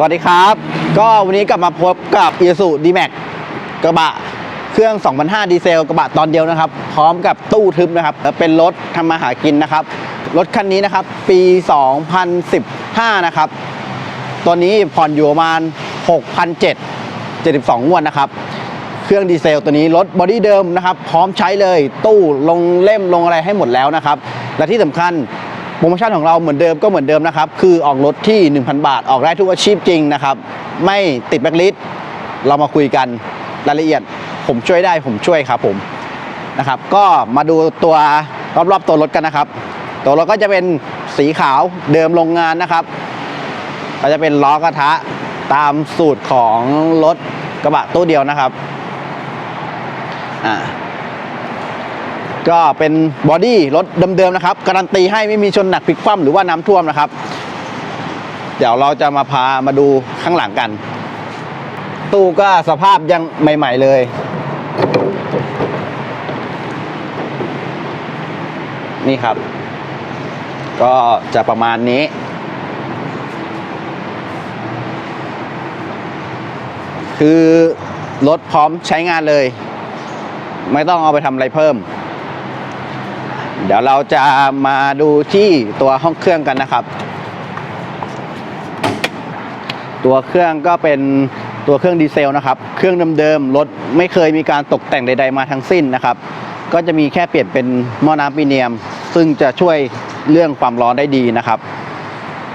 วัสดีครับ ก็วันนี้กลับมาพบกับ i s u d m a x กระบะเครื่อง2005ดีเซลกระบะตอนเดียวนะครับ พร้อมกับตู้ทึบนะครับและเป็นรถทำมาหากินนะครับ รถคันนี้นะครับ ปี 2015 นะครับ ตัวนี้ผ่อนอยู่ประมาณ 6,700 72งวดนะครับ เครื่องดีเซลตัวนี้รถบอดี้เดิมนะครับ พร้อมใช้เลยตู้ลงเล่มลงอะไรให้หมดแล้วนะครับ และที่สำคัญ โปรโมชั่นของเราเหมือนเดิมก็เหมือนเดิมนะครับ คือออกรถที่ 1,000 บาท ออกได้ทุกอาชีพจริงนะครับ ไม่ติดแบ็คลิสต์เรามาคุยกันรายละเอียด ผมช่วยได้ผมช่วยครับผมนะครับ ก็มาดูตัวรอบๆตัวรถกันนะครับ ตัวรถก็จะเป็นสีขาวเดิมโรงงานนะครับ ก็จะเป็นล้อกระทะตามสูตรของรถกระบะตู้เดียวนะครับอ่า ก็เป็นบอดี้รถเดิมๆนะครับ การันตีให้ไม่มีชนหนักพลิกคว่ำหรือว่าน้ำท่วมนะครับ เดี๋ยวเราจะมาพามาดูข้างหลังกัน ตู้ก็สภาพยังใหม่ ๆ เลยนี่ครับ ก็จะประมาณนี้ คือรถพร้อมใช้งานเลย ไม่ต้องเอาไปทำอะไรเพิ่ม เดี๋ยวเราจะมาดูที่ตัวห้องเครื่องกันนะครับ ตัวเครื่องก็เป็นตัวเครื่องดีเซลนะครับ เครื่องเดิมๆรถไม่เคยมีการตกแต่งใด ๆมาทั้งสิ้นนะครับ ก็จะมีแค่เปลี่ยนเป็นหม้อน้ำปีเนียม ซึ่งจะช่วยเรื่องความร้อนได้ดีนะครับ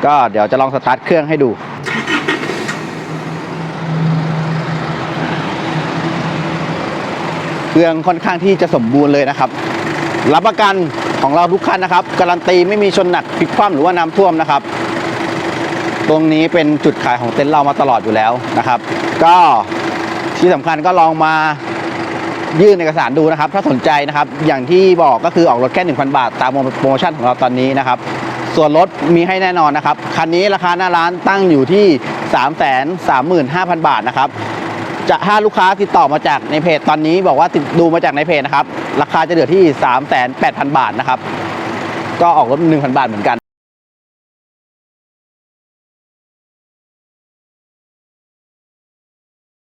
ก็เดี๋ยวจะลองสตาร์ทเครื่องให้ดูเครื่องค่อนข้างที่จะสมบูรณ์เลยนะครับ รับประกันของเราทุกคันนะครับ การันตีไม่มีชนหนักพลิกคว่ำหรือว่าน้ำท่วมนะครับ ตรงนี้เป็นจุดขายของเต็นท์เรามาตลอดอยู่แล้วนะครับ ก็ที่สำคัญก็ลองมายื่นเอกสารดูนะครับ ถ้าสนใจนะครับ อย่างที่บอกก็คือออกรถแค่ 1,000 บาท ตามโปรโมชั่นของเราตอนนี้นะครับ ส่วนรถมีให้แน่นอนนะครับ คันนี้ราคาหน้าร้านตั้งอยู่ที่ 335,000 บาทนะครับ จะถ้าลูกค้าติดต่อมาจากในเพจตอนนี้บอกว่าติดดูมาจากในเพจนะครับ ราคาจะเหลือที่ 3 8 0 0 0 0บาทนะครับ ก็ออกรถ1,000 บาทเหมือนกัน